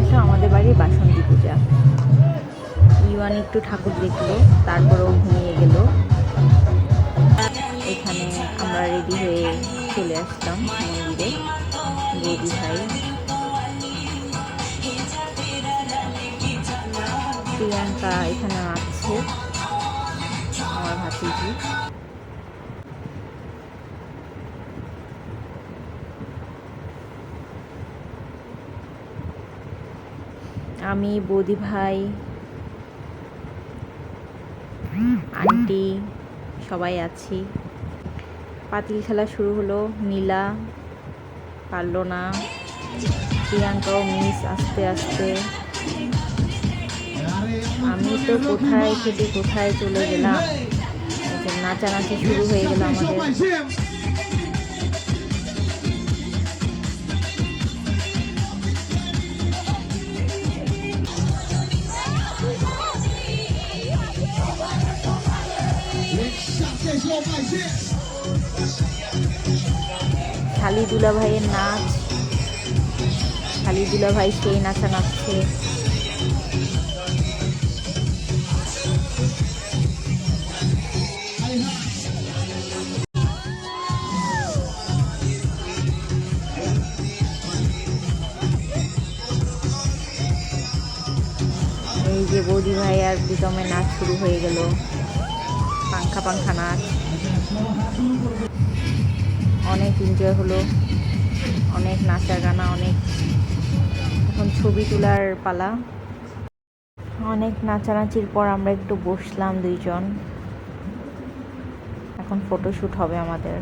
আসলাম আমাদের বাড়ির বাসন্তী পূজা। ইওয়ান একটু ঠাকুর দেখল, তারপরেও ঘুমিয়ে গেল। এখানে আমরা রেডি হয়ে চলে আসলাম মন্দিরে। বৌদি ভাই প্রিয়াঙ্কা এখানে আছে আমার ভাতিজি। আমি, বৌদি ভাই, আন্টি, সবাই আছি। পাতিল খেলা শুরু হলো, নীলা পারল না। প্রিয়াঙ্কাও মিস আস্তে আস্তে। আমি তো কোথায় থেকে কোথায় চলে গেলাম? নাচানাচি শুরু হয়ে গেল আমাদের। শালি দুলা ভাইয়ের নাচ। শালি দুলা ভাই সেই নাচা নাচছে। এই যে বৌদি ভাই আর প্রীতমের নাচ শুরু হয়ে গেল। পাংখা পাংখা নাচ। অনেক এনজয় হলো। অনেক নাচা গানা, অনেক এখন ছবি তোলার পালা। অনেক নাচানাচির পর আমরা একটু বসলাম দুইজন। এখন ফটোশ্যুট হবে আমাদের।